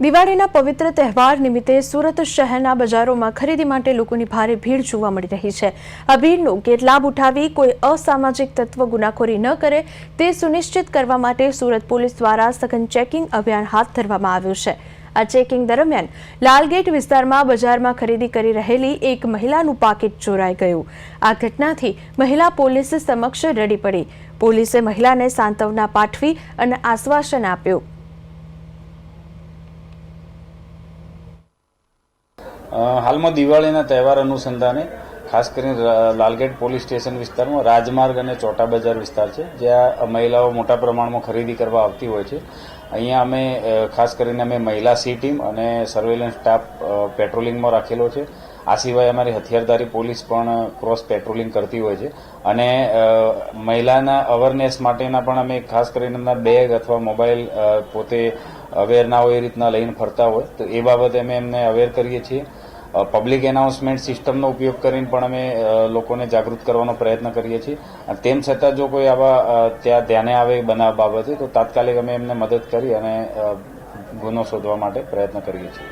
દિવાળીના પવિત્ર તહેવાર નિમિત્તે સુરત શહેરના બજારોમાં ખરીદી માટે લોકોની ભારે ભીડ જોવા મળી રહી છે. આ ભીડનો ગેરલાભ ઉઠાવી કોઈ અસામાજિક તત્વ ગુનાખોરી ન કરે તે સુનિશ્ચિત કરવા માટે સુરત પોલીસ દ્વારા સઘન ચેકિંગ અભિયાન હાથ ધરવામાં આવ્યું છે. આ ચેકિંગ દરમિયાન લાલગેટ વિસ્તારમાં બજારમાં ખરીદી કરી રહેલી એક મહિલાનું પાકીટ ચોરાઈ ગયું. આ ઘટનાથી મહિલા પોલીસ સમક્ષ રડી પડી. પોલીસે મહિલાને સાંત્વના પાઠવી અને આશ્વાસન આપ્યું. હાલમાં દિવાળીના તહેવાર અનુસંધાને ખાસ કરીને લાલગેટ પોલીસ સ્ટેશન વિસ્તારમાં રાજમાર્ગ અને ચોટા બજાર વિસ્તાર છે, જ્યાં મહિલાઓ મોટા પ્રમાણમાં ખરીદી કરવા આવતી હોય છે. અહીંયા અમે ખાસ કરીને અમે મહિલા સી ટીમ અને સર્વેલન્સ સ્ટાફ પેટ્રોલિંગમાં રાખેલો છે. આ સિવાય અમારી હથિયારધારી પોલીસ પણ ક્રોસ પેટ્રોલિંગ કરતી હોય છે. અને મહિલાના અવેરનેસ માટેના પણ અમે ખાસ કરીને એમના બેગ અથવા મોબાઈલ પોતે અવેર ના હોય એ રીતના લઈને ફરતા હોય. તો એ બાબતે અમે એમને અવેર કરીએ છીએ. પબ્લિક એનાઉન્સમેન્ટ સિસ્ટમનો ઉપયોગ કરીને પણ અમે લોકોને જાગૃત કરવાનો પ્રયત્ન કરીએ છીએ. તેમ છતાં જો કોઈ આવા ત્યાં ધ્યાને આવે બનાવ બાબતે, તો તાત્કાલિક અમે એમને મદદ કરી અને ગુનો શોધવા માટે પ્રયત્ન કરીએ છીએ.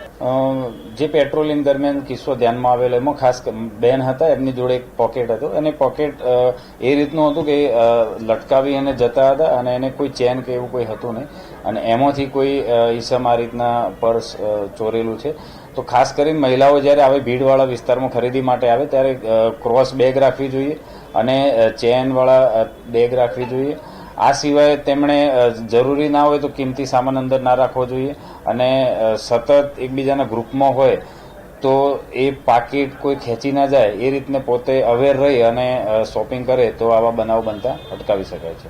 જે પેટ્રોલિંગ દરમિયાન કિસ્સો ધ્યાનમાં આવેલો, એમાં ખાસ બેન હતા, એમની જોડે એક પોકેટ હતો. અને પોકેટ એ રીતનું હતું કે લટકાવી અને જતા હતા અને એને કોઈ ચેન કે એવું કોઈ હતું નહીં. અને એમાંથી કોઈ ઈસમ આ રીતના પર્સ ચોરેલું છે. તો ખાસ કરીને મહિલાઓ જ્યારે આવી ભીડવાળા વિસ્તારમાં ખરીદી માટે આવે, ત્યારે ક્રોસ બેગ રાખવી જોઈએ અને ચેનવાળા બેગ રાખવી જોઈએ. આ સિવાય તેમણે જરૂરી ના હોય તો કિંમતી સામાન અંદર ના રાખવો જોઈએ અને સતત એકબીજાના ગ્રુપમાં હોય તો એ પાકીટ કોઈ ખેંચી ના જાય, એ રીતને પોતે અવેર રહી અને શોપિંગ કરે તો આવા બનાવ બનતા અટકાવી શકાય છે.